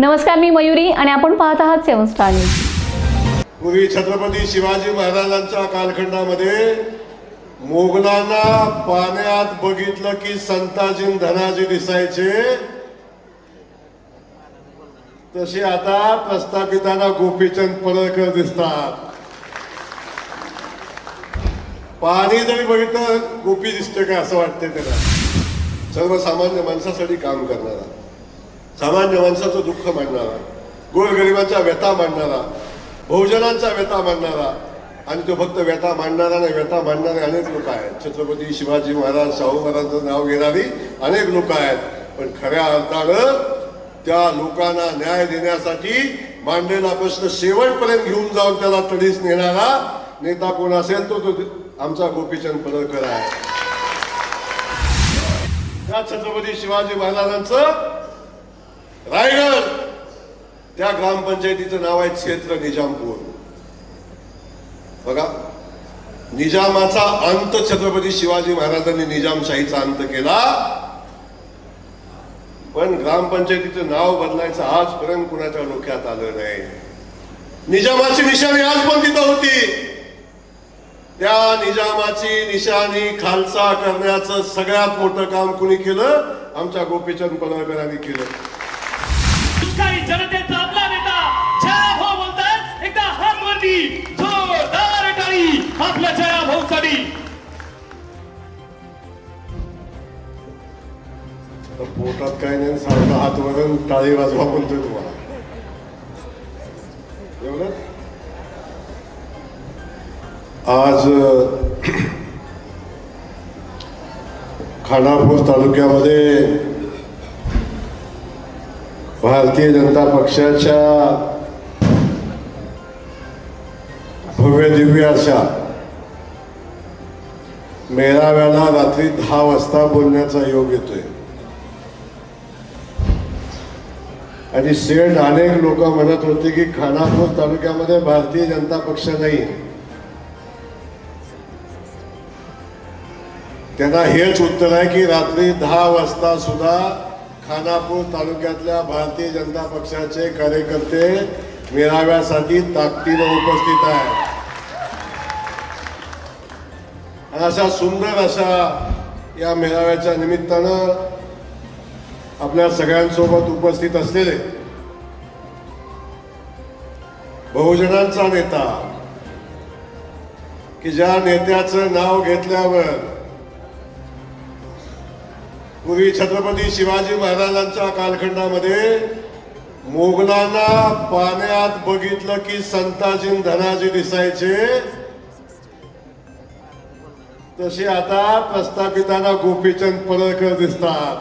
नमस्कार मी मयुरी आणि आपण पाहत आहात सेवन स्टार न्यूज. पूर्वी छत्रपती शिवाजी महाराजांच्या कालखंडामध्ये मोगलांना पाण्यात बघितलं की संताजी धनाजी दिसायचे. तसे आता प्रस्थापितांना गोपीचंद पडळकर दिसतात. पाणी जरी बघितलं गोपी दिसते का असं वाटतंय त्याला? सर्वसामान्य माणसासाठी काम करणारा. सामान्य माणसाचं दुःख मांडणारा गोरगरिबांचा व्यथा मांडणारा बहुजनांचा व्यथा मांडणारा आणि तो फक्त व्यथा मांडणारा नाही व्यथा मांडणारे अनेक लोक आहेत. छत्रपती शिवाजी महाराज शाहू महाराजांचं नाव घेणारी अनेक लोक आहेत. पण खऱ्या अर्थानं त्या लोकांना न्याय देण्यासाठी मांडलेला प्रश्न शेवटपर्यंत घेऊन जाऊन त्याला तडीस नेणारा नेता कोण असेल तो तो आमचा गोपीचंद पडळकर आहे. त्या छत्रपती शिवाजी महाराजांचं रायगड! त्या ग्रामपंचायतीचं नाव आहे क्षेत्र निजामपूर. बघा निजामाचा अंत छत्रपती शिवाजी महाराजांनी निजामशाहीचा अंत केला. पण ग्रामपंचायतीचं नाव बदलायचं आजपर्यंत कुणाच्या डोक्यात आलं नाही. निजामाची निशाणी आज पण तिथं होती. त्या निजामाची निशाणी खालसा करण्याचं सगळ्यात मोठं काम कुणी केलं? आमच्या गोपीचंद पडळकरांनी केलं. हात जोरदार टाळी आपल्या जया भाऊसाठी. पोटात काय नाही सारखा हात वरून टाळी वाजवा म्हणतोय तुम्हाला. एवढं? आज खानापूर तालुक्यामध्ये भारतीय जनता पक्षाच्या भव्य दिव्य अशा मेळाव्याला रात्री दहा वाजता बोलण्याचा योग येतोय. आणि सेठ अनेक लोक म्हणत होते की खानापूर तालुक्यामध्ये भारतीय जनता पक्ष नाही. त्यांना हेच उत्तर आहे की रात्री दहा वाजता सुद्धा खानापूर तालुक्यातल्या भारतीय जनता पक्षाचे कार्यकर्ते मेळाव्यासाठी ताकदीनं उपस्थित आहेत. आणि अशा सुंदर अशा या मेळाव्याच्या निमित्तानं आपल्या सगळ्यांसोबत उपस्थित असलेले बहुजनांचा नेता की ज्या नेत्याचं नाव घेतल्यावर पूर्वी छत्रपती शिवाजी महाराजांच्या कालखंडामध्ये मोगलांना पाण्यात बघितलं की संताजी धनाजी दिसायचे. तसे आता प्रस्थापितांना गोपीचंद पडळकर दिसतात.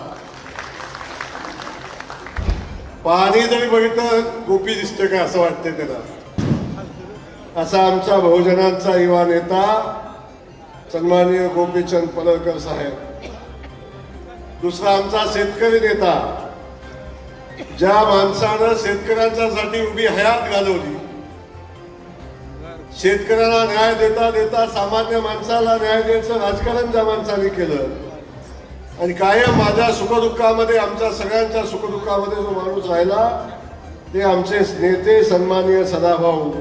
पाणी जरी बघितलं गोपी दिसतं का असं वाटतंय त्याला? असा आमचा बहुजनांचा युवा नेता सन्माननीय गोपीचंद पडळकर साहेब. दुसरा आमचा शेतकरी नेता ज्या माणसानं शेतकऱ्यांच्यासाठी उभी हयात घालवली शेतकऱ्याला न्याय देता देता सामान्य माणसाला न्याय द्यायचं राजकारण ज्या माणसाने केलं. आणि कायम माझ्या सुखदुःखामध्ये आमच्या सगळ्यांच्या सुखदुःखामध्ये जो माणूस राहिला ते आमचे नेते सन्माननीय सदाभाऊ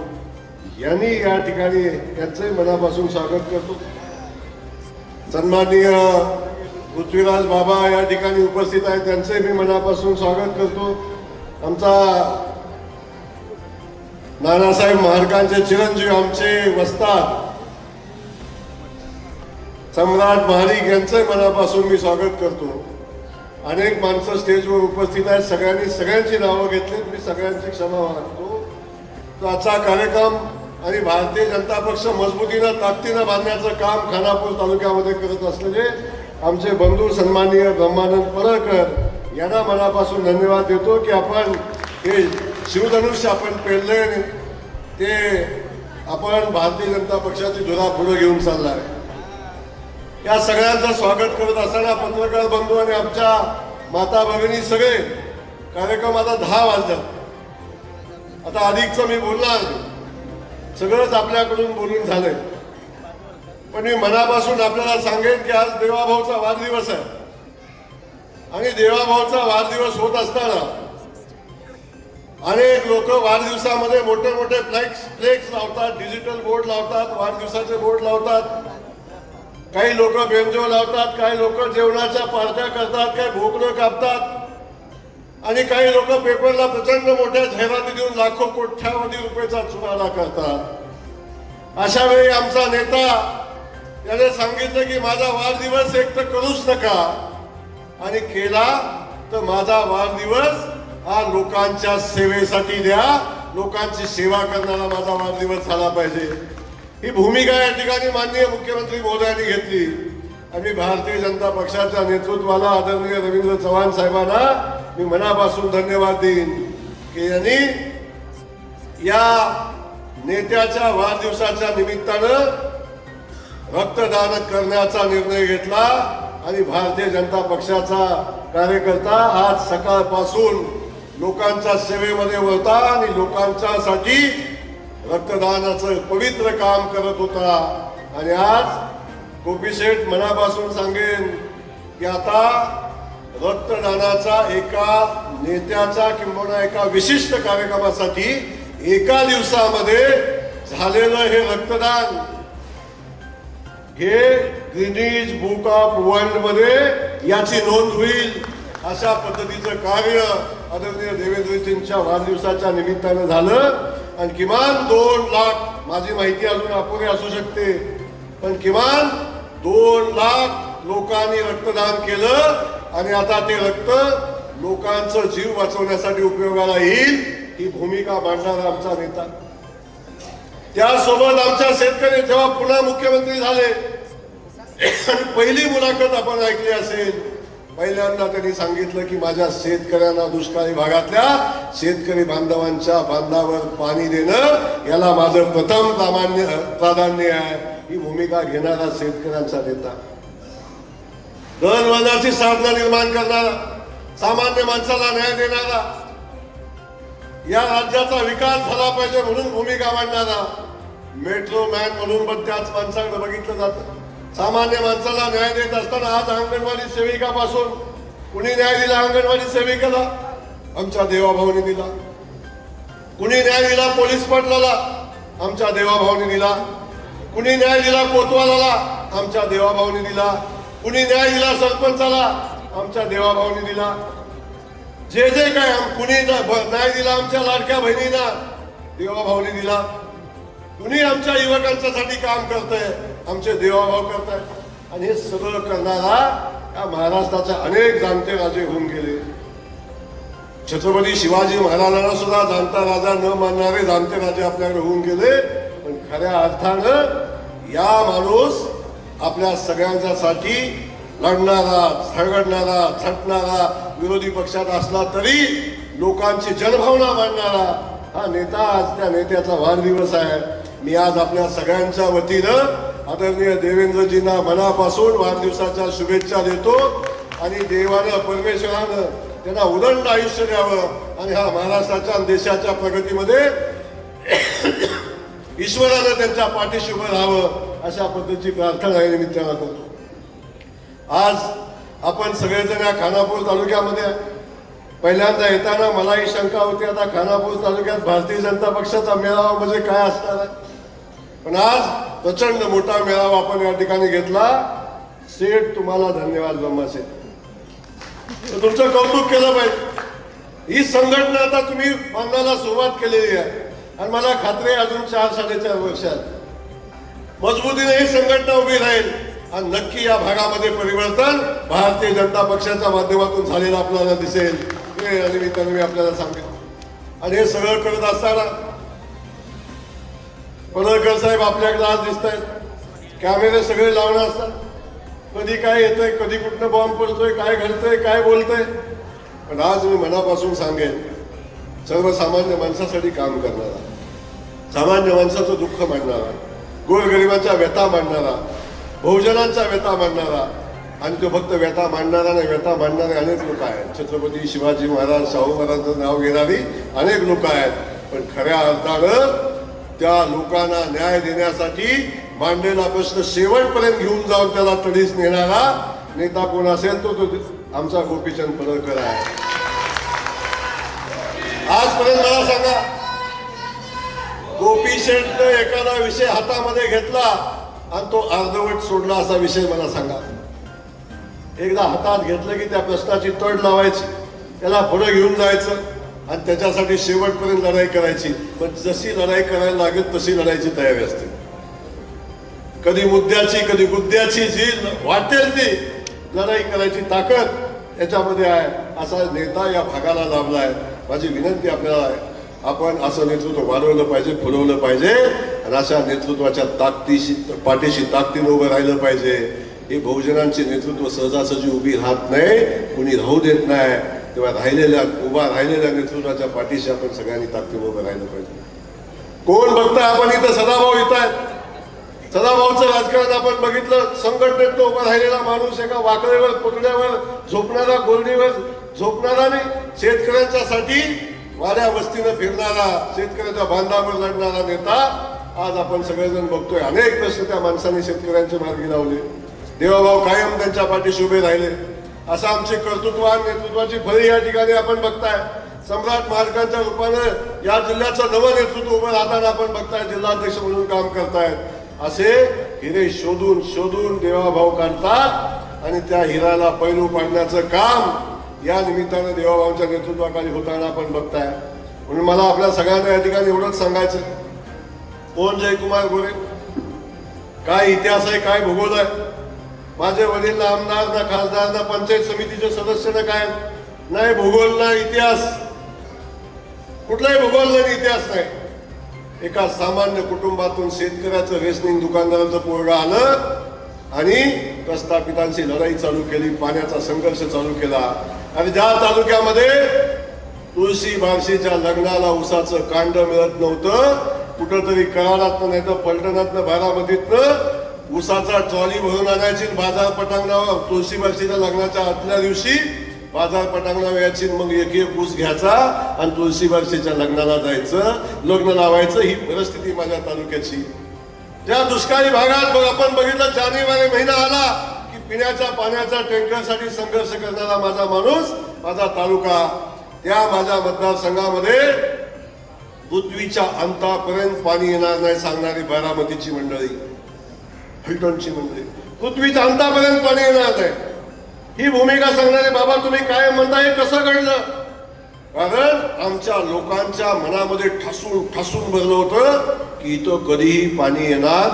यांनी या ठिकाणी यांचंही मनापासून स्वागत करतो. सन्माननीय पृथ्वीराज बाबा या ठिकाणी उपस्थित आहेत त्यांचंही मी मनापासून स्वागत करतो. आमचा नानासाहेब महाराजांचे चिरंजीव आमचे वस्ताद. सम्राट महारिक यांचं मनापासून मी स्वागत करतो. अनेक माणसं स्टेजवर उपस्थित आहेत. सगळ्यांनी सगळ्यांची नावं घेतलीत. मी सगळ्यांची क्षमा मागतो. तर आजचा कार्यक्रम आणि भारतीय जनता पक्ष मजबूतीनं ताकदीनं बांधण्याचं काम खानापूर तालुक्यामध्ये करत असलेले आमचे बंधू सन्माननीय ब्रह्मानंद परळकर यांना मनापासून धन्यवाद देतो की आपण हे शिवधनुष्य आपण पेरले ते आपण भारतीय जनता पक्षाची धुरा पुढे घेऊन चाललाय. या सगळ्यांचं स्वागत करत असताना पत्रकार बंधू आणि आमच्या माता भगिनी सगळे कार्यक्रम आता दहा वाजतात. आता अधिकचं मी बोलणार सगळंच आपल्याकडून बोलून झालंय. पण मी मनापासून आपल्याला सांगेन की आज देवाभाऊचा वाढदिवस आहे. आणि देवाभाऊचा वाढदिवस होत असताना अनेक लोक वाढदिवसामध्ये मोठे मोठे फ्लेक्स फ्लेक्स लावतात डिजिटल बोर्ड लावतात वाढदिवसाचे बोर्ड लावतात. काही लोक बेंजो लावतात काही लोक जेवणाच्या पार्ट्या करतात काही भोकरं कापतात. आणि काही लोक पेपरला प्रचंड मोठ्या जाहिराती देऊन लाखो कोट्यावधी रुपयाचा चुनाला करतात. अशा वेळी आमचा नेता याने सांगितलं की माझा वाढदिवस एक तर करूच नका. आणि केला तर माझा वाढदिवस हा लोकांच्या सेवेसाठी द्या. लोकांची सेवा करणारा माझा वाढदिवस झाला पाहिजे. ही भूमिका या ठिकाणी माननीय मुख्यमंत्री महोदयांनी घेतली. आणि भारतीय जनता पक्षाच्या नेतृत्वाला आदरणीय रवींद्र चव्हाण साहेबांना मी मनापासून धन्यवाद देईन की यांनी या नेत्याच्या वाढदिवसाच्या निमित्तानं रक्तदान करण्याचा निर्णय घेतला आणि भारतीय जनता पक्षाचा कार्यकर्ता आज सकाळपासून लोकांच्या सेवेमध्ये होता आणि लोकांच्यासाठी रक्तदानाचं पवित्र काम करत होता. आणि आज गोपी शेठ मनापासून सांगेन की आता रक्तदानाचा एका नेत्याचा किंवा एका विशिष्ट कार्यक्रमासाठी एका दिवसामध्ये झालेलं हे रक्तदान हे ग्रिनीज बुक ऑफ वर्ल्डमध्ये याची नोंद होईल अशा पद्धतीचं कार्य आदरणीय देवेंद्रजींच्या वाढदिवसाच्या निमित्तानं झालं. आणि किमान दोन लाख माझी माहिती अजून अपुरी असू शकते पण किमान दोन लाख लोकांनी रक्तदान केलं आणि आता ते रक्त लोकांचं जीव वाचवण्यासाठी उपयोगाला येईल ही भूमिका मांडणारा आमचा नेता. त्यासोबत आमच्या शेतकरी जेव्हा पुन्हा मुख्यमंत्री झाले आणि पहिली मुलाखत आपण ऐकली असेल पहिल्यांदा त्यांनी सांगितलं की माझ्या शेतकऱ्यांना दुष्काळी भागातल्या शेतकरी बांधवांच्या बांधावर पाणी देणं याला माझं प्रथम प्रामाण्य प्राधान्य आहे. ही भूमिका घेणारा शेतकऱ्यांचा नेता. दळणवळणाची साधना निर्माण करणारा सामान्य माणसाला न्याय देणारा या राज्याचा विकास झाला पाहिजे म्हणून भूमिका मांडणारा मेट्रो मॅन म्हणून पण त्याच माणसाकडे बघितलं जातं. सामान्य माणसाला न्याय देत असताना आज अंगणवाडी सेविकापासून कुणी न्याय दिला अंगणवाडी सेविकेला? आमच्या देवाभाऊने दिला. कुणी न्याय दिला पोलीस पटलाला? आमच्या देवाभाऊने दिला. कुणी न्याय दिला कोतवालाला? आमच्या देवाभाऊने दिला. कुणी न्याय दिला सरपंचाला? आमच्या देवाभाऊने दिला. जे जे काय आम- कुणी न्याय दिला आमच्या लाडक्या बहिणींना देवाभाऊने दिला. कुणी आमच्या युवकांच्यासाठी काम करतंय? आमचे देवाभाव करताय. आणि हे सगळं करणारा या महाराष्ट्राचे अनेक जाणते राजे होऊन गेले. छत्रपती शिवाजी महाराजांना सुद्धा जाणता राजा न मानणारे जाणते राजे आपल्याकडे होऊन गेले. पण खऱ्या अर्थानं या माणूस आपल्या सगळ्यांच्यासाठी लढणारा झगडणारा झटणारा विरोधी पक्षात असला तरी लोकांची जनभावना मांडणारा हा नेता आज त्या नेत्याचा वाढदिवस आहे. मी आज आपल्या सगळ्यांच्या वतीनं आदरणीय देवेंद्रजींना मनापासून वाढदिवसाच्या शुभेच्छा देतो आणि देवानं परमेश्वरानं त्यांना उदंड आयुष्य द्यावं आणि हा महाराष्ट्राच्या देशाच्या प्रगतीमध्ये ईश्वरानं त्यांच्या पाठीशी उभं राहावं अशा पद्धतीची प्रार्थना या निमित्तानं करतो. आज आपण सगळेजण या खानापूर तालुक्यामध्ये पहिल्यांदा येताना मलाही शंका होती आता खानापूर तालुक्यात भारतीय जनता पक्षाचा मेळावा म्हणजे काय असणार आहे? पण आज प्रचंड मोठा मेळावा आपण या ठिकाणी घेतला. सेठ तुम्हाला धन्यवाद ब्रह्मा सेठ. तुमचं कौतुक केलं पाहिजे. ही संघटना आता तुम्ही बांधायला सुरुवात केलेली आहे. आणि मला खात्री आहे अजून चार साडेचार वर्षात मजबूतीने ही संघटना उभी राहील आणि नक्की या भागामध्ये परिवर्तन भारतीय जनता पक्षाच्या माध्यमातून झालेलं आपल्याला दिसेल. हे या निमित्ताने मी आपल्याला सांगेन. आणि हे सगळं करत असताना पडळकर साहेब आपल्याकडे आज दिसत आहेत कॅमेरे सगळे लावणं असतात. कधी काय येतंय कधी कुठनं बॉम्ब पडतोय काय घडतंय काय बोलतंय. पण आज मी मनापासून सांगेन सर्वसामान्य माणसासाठी काम करणारा सामान्य माणसाचं दुःख मांडणारा गोरगरिबांच्या व्यथा मांडणारा बहुजनांचा व्यथा मांडणारा आणि तो फक्त व्यथा मांडणारा नाही व्यथा मांडणारे अनेक लोक आहेत. छत्रपती शिवाजी महाराज शाहू महाराजांचं नाव घेणारी अनेक लोक आहेत. पण खऱ्या अर्थानं त्या लोकांना न्याय देण्यासाठी मांडलेला प्रश्न शेवटपर्यंत घेऊन जाऊन त्याला तडीस नेणारा नेता कोण असेल तो तो आमचा गोपीचंद पडळकर आहे. आजपर्यंत मला सांगा गोपीचंद एखादा विषय हातामध्ये घेतला आणि तो अर्धवट सोडला असा विषय मला सांगा. एकदा हातात घेतलं की त्या प्रश्नाची तड लावायची त्याला पुढे घेऊन जायचं. आणि त्याच्यासाठी शेवटपर्यंत लढाई करायची. पण जशी लढाई करायला लागेल तशी लढायची तयारी असते. कधी मुद्द्याची कधी गुद्द्याची जी वाटेल ती लढाई करायची ताकद याच्यामध्ये आहे. असा नेता या भागाला लाभला आहे. माझी विनंती आपल्याला आहे. आपण असं नेतृत्व वाढवलं पाहिजे फुलवलं पाहिजे. आणि अशा नेतृत्वाच्या ताकदीशी पाठीशी ताकदीनं उभं राहिलं पाहिजे. हे बहुजनांचे नेतृत्व सहजासहजी उभी राहत नाही. कुणी राहू देत नाही. तेव्हा राहिलेल्या उभा राहिलेल्या नेतृत्वाच्या पाठीशी आपण सगळ्यांनी ताकदीनं उभं राहिलं पाहिजे. कोण बघताय आपण इथं? सदाभाऊ येत आहेत. सदाभाऊचं राजकारण आपण बघितलं. संघटनेत उभा राहिलेला माणूस एका वाकडेवर पुतळ्यावर झोपणारा गोलडीवर झोपणारा नाही शेतकऱ्यांच्यासाठी वाऱ्या वस्तीनं फिरणारा शेतकऱ्याच्या बांधावर लढणारा नेता आज आपण सगळेजण बघतोय. अनेक प्रश्न त्या माणसाने शेतकऱ्यांच्या मार्गी लावले. देवाभाऊ कायम त्यांच्या पाठीशी उभे राहिले. असं आमचे कर्तृत्वान नेतृत्वाची फळी या ठिकाणी आपण बघताय. सम्राट महाराजांच्या रूपानं या जिल्ह्याचं नवं नेतृत्व उभं राहताना आपण बघताय जिल्हाध्यक्ष म्हणून काम करतायत. असे हिरे शोधून शोधून देवाभाऊ काढतात आणि त्या हिराला पैलू पाडण्याचं काम या निमित्तानं देवाभाऊंच्या नेतृत्वाखाली होताना आपण बघताय. म्हणून मला आपल्या सगळ्यांना या ठिकाणी एवढंच सांगायचं कोण जयकुमार गोरे? काय इतिहास आहे काय भूगोल आहे? माझे वडील ना आमदार ना खासदार ना पंचायत समितीचे सदस्य ना काय? नाही भूगोल ना इतिहास. कुठलाही भूगोल नाही इतिहास नाही. एका सामान्य कुटुंबातून शेतकऱ्याचं रेशनिंग दुकानदाराचं पोरडं आलं आणि प्रस्थापितांची लढाई चालू केली पाण्याचा संघर्ष चालू केला. आणि ज्या तालुक्यामध्ये तुळशी बारशीच्या लग्नाला उसाचं कांड मिळत नव्हतं कुठंतरी कराडातनं नाही तर पलटणातनं बारामतीतनं उसाचा ट्रॉली भरून आणायची बाजार पटांगणावर तुळशी बारशीच्या लग्नाच्या आदल्या दिवशी बाजार पटांगणावर यायची मग एक एक ऊस घ्यायचा आणि तुळशी बारशीच्या लग्नाला जायचं लग्न लावायचं ही परिस्थिती माझ्या तालुक्याची. त्या दुष्काळी भागात मग आपण बघितलं जानेवारी महिना आला की पिण्याच्या पाण्याच्या टँकरसाठी संघर्ष करणारा माझा माणूस माझा तालुका. त्या माझ्या मतदारसंघामध्ये पृथ्वीच्या अंतापर्यंत पाणी येणार नाही सांगणारी बारामतीची मंडळी. फलटणची मंडळी पृथ्वीच्या अंतापर्यंत पाणी येणार नाही. ही भूमिका सांगणारे बाबा तुम्ही काय म्हणता हे कसं घडलं? कारण आमच्या लोकांच्या मनामध्ये ठासून ठासून भरलं होतं की इथं कधीही पाणी येणार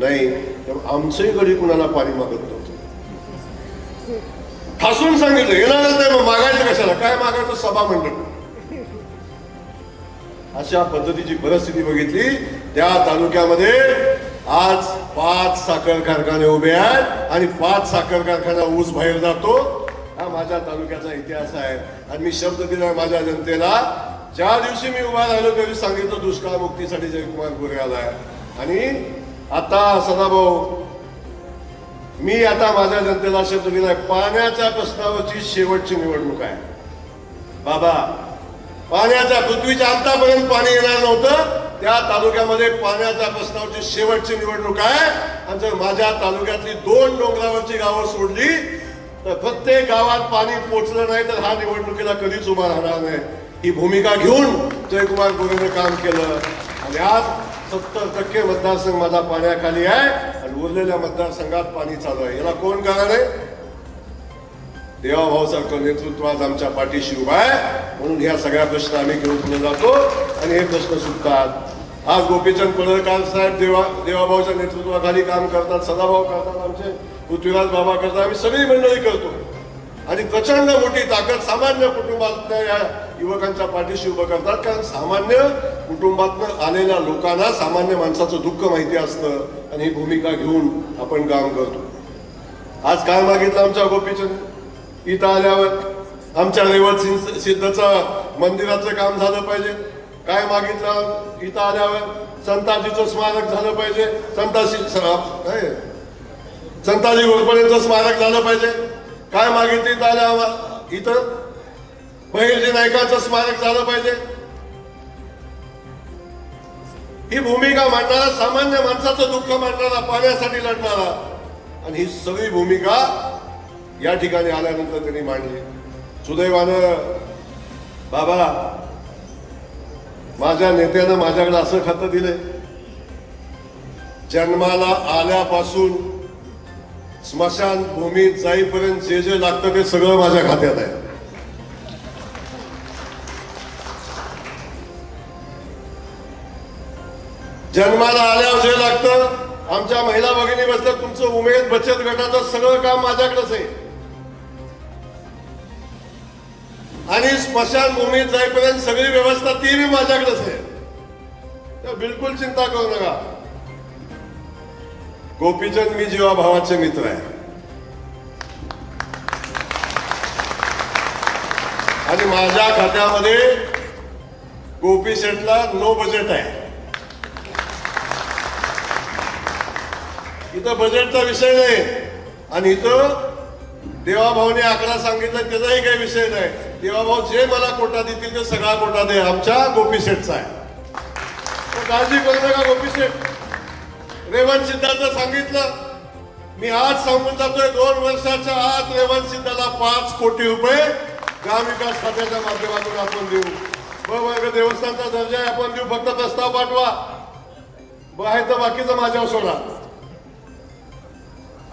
नाही. तर आमचंही कधी कुणाला पाणी मागत नव्हतं. ठासून सांगितलं येणारच नाही मग मागायचं कशाला? काय मागायचं? सभा मंडळ. अशा पद्धतीची परिस्थिती बघितली. त्या तालुक्यामध्ये आज पाच साखर कारखाने उभे आहेत आणि पाच साखर कारखाना ऊस बाहेर जातो. हा माझ्या तालुक्याचा इतिहास आहे. आणि मी शब्द दिला माझ्या जनतेला ज्या दिवशी मी उभा राहिलो त्या दिवशी सांगितलं दुष्काळ मुक्तीसाठी जयकुमार गोरे आलाय. आणि आता सदाभाऊ मी आता माझ्या जनतेला शब्द दिलाय पाण्याच्या प्रश्नावरची शेवटची निवडणूक आहे. बाबा पाण्याच्या पृथ्वीच्या अंतापर्यंत पाणी येणार नव्हतं. त्या तालुक्यामध्ये पाण्याच्या प्रश्नावरची शेवटची निवडणूक आहे. आणि जर माझ्या तालुक्यातली दोन डोंगरावरची गावं सोडली तर प्रत्येक गावात पाणी पोचलं नाही तर हा निवडणुकीला कधीच उभा राहणार नाही. ही भूमिका घेऊन जयकुमार गोरेने काम केलं. आणि आज सत्तर टक्के मतदारसंघ माझा पाण्याखाली आहे. आणि उरलेल्या मतदारसंघात पाणी चालू आहे. याला कोण कारण आहे? देवाभाऊसारखं नेतृत्व आज आमच्या पाठीशी उभा आहे. म्हणून ह्या सगळ्या प्रश्न आम्ही घेऊन पुढे जातो. आणि हे प्रश्न सुटतात. आज गोपीचंद पडळकर साहेब देवा देवाभाऊच्या नेतृत्वाखाली काम करतात सदाभाऊ करतात आमचे पृथ्वीराज बाबा करतात. आम्ही सगळी मंडळी करतो. आणि प्रचंड मोठी ताकद सामान्य कुटुंबातल्या या युवकांच्या पाठीशी उभं करतात. कारण सामान्य कुटुंबातनं आलेल्या लोकांना सामान्य माणसाचं दुःख माहिती असतं. आणि ही भूमिका घेऊन आपण काम करतो. आज काय मागितलं आमच्या गोपीचंद? इथं आल्यावर आमच्या रेवत सिंह सिद्धचं मंदिराचं काम झालं पाहिजे. काय मागितलं? इथं आल्यावर संताजीचं स्मारक झालं पाहिजे. संताजी काय संताजी घोरपडेंचं स्मारक झालं पाहिजे. काय मागितलं इथं आल्यावर? इथं बहिर्जी नायकाचं स्मारक झालं पाहिजे. ही भूमिका मांडणारा सामान्य माणसाचं दुःख मांडणारा पाण्यासाठी लढणारा. आणि ही सगळी भूमिका या ठिकाणी आल्यानंतर त्यांनी मांडली. सुदैवानं बाबा माझ्या नेत्यानं माझ्याकडे असं खातं दिलंय. जन्माला आल्यापासून स्मशान भूमीत जाईपर्यंत जे जे लागतं ते सगळं माझ्या खात्यात आहे. जन्माला आल्यावर जे लागतं आमच्या महिला भगिनी बसल्या तुमचं उमेद बचत गटाचं सगळं काम माझ्याकडेच आहे. आणि स्मशानभूमीत जाईपर्यंत सगळी व्यवस्था ती बी माझ्याकडेच आहे. तर बिलकुल चिंता करू नका. गोपीचंद मी जीवा भावाचे मित्र आहे. आणि माझ्या खात्यामध्ये गोपी शेटला नो बजेट आहे. इथं बजेटचा विषय नाही. आणि इथं देवाभाऊने आकडा सांगितला त्याचाही काही विषय नाही. देवाभाऊ जे मला कोटा देतील ते सगळा कोटा दे. आमच्या गोपी शेठचा आहे. काळजी करू नका गोपी शेठ. रेवंत सांगितलं. मी आज सांगून जातोय दोन वर्षाच्या आत रेवंत सिद्धाला पाच कोटी रुपये ग्राम विकास खात्याच्या माध्यमातून आपण देऊ. ब देवस्थानचा दर्जा आहे आपण देऊ. फक्त प्रस्ताव पाठवा. आहे तर बाकीचं माझ्यावर सोडा.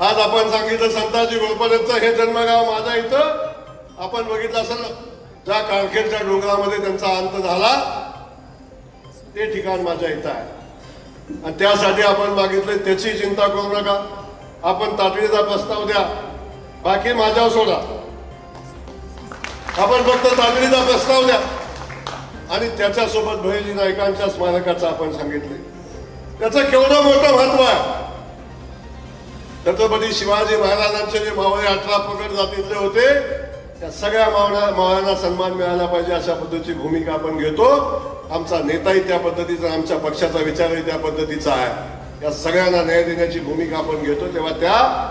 आज आपण सांगितलं संताजी गोरपर्यंत हे जन्मगाव माझ्या इथं. आपण बघितलं असेल ज्या कारखेडच्या डोंगरामध्ये त्यांचा अंत झाला ते ठिकाण माझ्या इथं आहे. आणि त्यासाठी आपण मागितलं त्याची चिंता करू नका. आपण तातडीचा प्रस्ताव द्या. बाकी माझ्यावर सोडा. आपण फक्त तातडीचा प्रस्ताव द्या. आणि त्याच्यासोबत भयजी नायकांच्या स्मारकाचं आपण सांगितले त्याचं केवढं मोठं महत्त्व आहे? छत्रपती शिवाजी महाराजांचे जे मावळे अठरा पकड जातीतले होते त्या सगळ्या मावळ्या मावळ्यांना सन्मान मिळाला पाहिजे अशा पद्धतीची भूमिका आपण घेतो. आमचा नेताही त्या पद्धतीचा आमच्या पक्षाचा विचारही त्या पद्धतीचा आहे. या सगळ्यांना न्याय देण्याची भूमिका आपण घेतो. तेव्हा त्या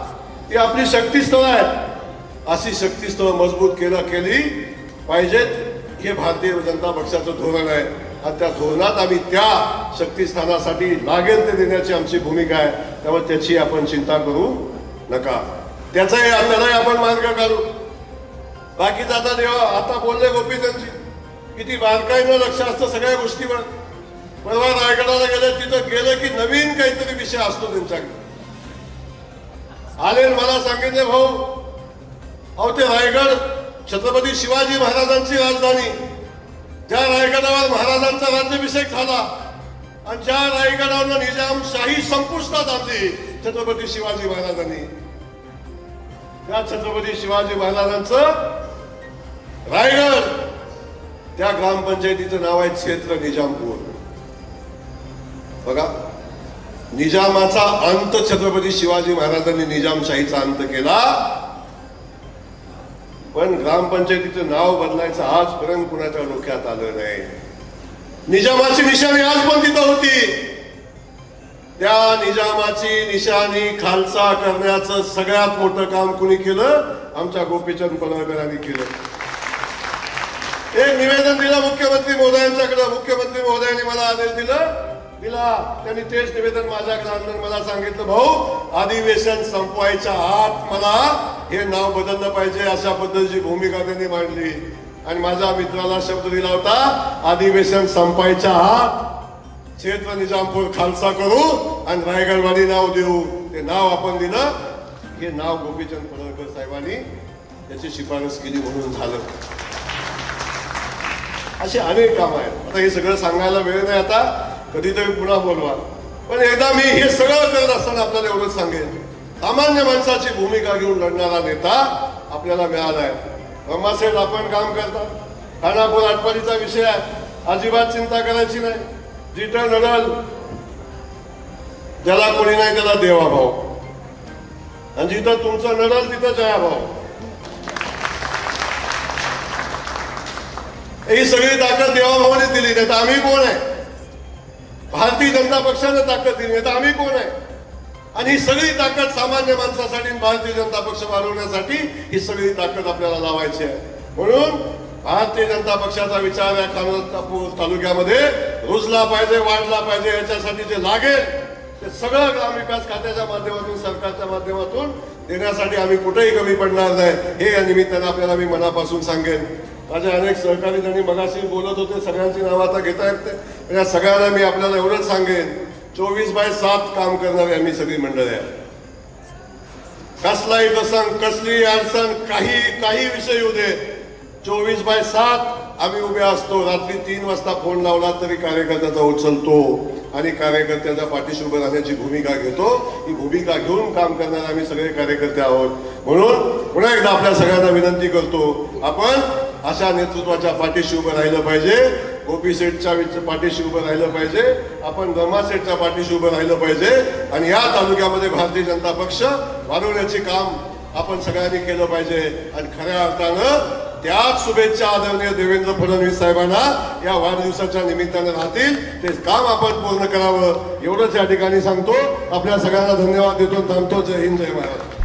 ती आपली शक्तीस्थळं आहेत. अशी शक्तीस्थळं मजबूत केलं केली पाहिजेत. हे भारतीय जनता पक्षाचं धोरण आहे. आणि त्या धोरणात आम्ही त्या शक्तीस्थानासाठी लागेल ते देण्याची आमची भूमिका आहे. त्यामुळे त्याची आपण चिंता करू नका. त्याचाही आपल्यालाही आपण मार्ग काढू. बाकीचं आता देवा आता बोलले गोपीचंदजी. किती बारकाईनं लक्ष असतं सगळ्या गोष्टीवर. परवा रायगडाला गेले तिथं गेलं की नवीन काहीतरी विषय असतो त्यांच्याकडे. आले मला सांगितले भाऊ अहो ते रायगड छत्रपती शिवाजी महाराजांची राजधानी. ज्या रायगडावर महाराजांचा राज्याभिषेक झाला आणि ज्या रायगडावर निजामशाही संपुष्टात आणली छत्रपती शिवाजी महाराजांनी. त्या छत्रपती शिवाजी महाराजांचं रायगड! त्या ग्रामपंचायतीचं नाव आहे क्षेत्र निजामपूर. बघा निजामाचा अंत छत्रपती शिवाजी महाराजांनी निजामशाहीचा अंत केला. पण ग्रामपंचायतीचं नाव बदलायचं आजपर्यंत कुणाच्या डोक्यात आलं नाही. निजामाची निशाणी आज पण तिथं होती. त्या निजामाची निशाणी खालसा करण्याचं सगळ्यात मोठं काम कुणी केलं? आमच्या गोपीचंद पडळकरांनी केलं. एक निवेदन दिलं मुख्यमंत्री महोदयांच्याकडे. मुख्यमंत्री महोदयांनी मला आदेश दिलं. दिला. त्यांनी तेच निवेदन माझ्याकडे आणलं मला सांगितलं भाऊ अधिवेशन संपवायच्या आत मला हे नाव बदललं पाहिजे अशा पद्धतीची भूमिका त्यांनी मांडली. आणि माझ्या मित्राला शब्द दिला होता अधिवेशन संपायच्या आत क्षेत्र निजामपूर खालसा करू आणि रायगडवाडी नाव देऊ. ते नाव आपण दिलं. हे नाव गोपीचंद पडळकर साहेबांनी त्याची शिफारस केली म्हणून झालं. असे अनेक काम आहेत. आता हे सगळं सांगायला वेळ नाही आता. कधीतरी पुन्हा बोलवा पण एकदा मी हे सगळं करत असताना आपल्याला एवढंच सांगेन. सामान्य माणसाची भूमिका घेऊन लढणारा नेता आपल्याला मिळाला आहे. ब्रह्मासेठ आपण काम करता खानापूर आटपाडीचा विषय आहे. अजिबात चिंता करायची नाही. जिथं नडल ज्याला कोणी नाही त्याला देवा भाऊ. आणि जिथं तुमचं नडल तिथं जया भाऊ. ही सगळी ताकद देवाभावाने दिली नाही तर आम्ही कोण आहे? भारतीय जनता पक्षानं ताकद दिली नाही तर आम्ही कोण आहे? आणि ही सगळी ताकद सामान्य माणसासाठी भारतीय जनता पक्ष वाढवण्यासाठी ही सगळी ताकद आपल्याला लावायची आहे. म्हणून भारतीय जनता पक्षाचा विचार या खानापूर तालुक्यामध्ये रुजला पाहिजे वाढला पाहिजे याच्यासाठी जे लागेल ते सगळं ग्रामविकास खात्याच्या माध्यमातून सरकारच्या माध्यमातून देण्यासाठी आम्ही कुठेही कमी पडणार नाही. हे या निमित्तानं आपल्याला मी मनापासून सांगेन. माझे अनेक सहकारी त्यांनी मगाशी बोलत होते सगळ्यांची नावं आता घेता येत नाही. या सगळ्यांना मी आपल्याला एवढंच सांगेन चोवीस बाय सात काम करणारी आम्ही सगळी मंडळी आहे कसलाही प्रसंग कसली अडचण काही काही विषय येऊ दे. चोवीस बाय सात आम्ही उभे असतो रात्री तीन वाजता फोन लावला तरी कार्यकर्त्याचा उचलतो आणि कार्यकर्त्याच्या पाठीशी उभं राहण्याची भूमिका घेतो. ही भूमिका घेऊन काम करणारे आम्ही सगळे कार्यकर्ते आहोत. म्हणून पुन्हा एकदा आपल्या सगळ्यांना विनंती करतो आपण अशा नेतृत्वाच्या पाठीशी उभं राहिलं पाहिजे. गोपी सेठच्या पाठीशी उभं राहिलं पाहिजे. आपण रमा सेठच्या पाठीशी उभं राहिलं पाहिजे. आणि या तालुक्यामध्ये भारतीय जनता पक्ष वाढवण्याचे काम आपण सगळ्यांनी केलं पाहिजे. आणि खऱ्या अर्थानं त्याच शुभेच्छा आदरणीय देवेंद्र फडणवीस साहेबांना या वाढदिवसाच्या निमित्तानं राहतील. ते काम आपण पूर्ण करावं. एवढंच या ठिकाणी सांगतो. आपल्या सगळ्यांना धन्यवाद देतो थांबतो. जय हिंद जय महाराज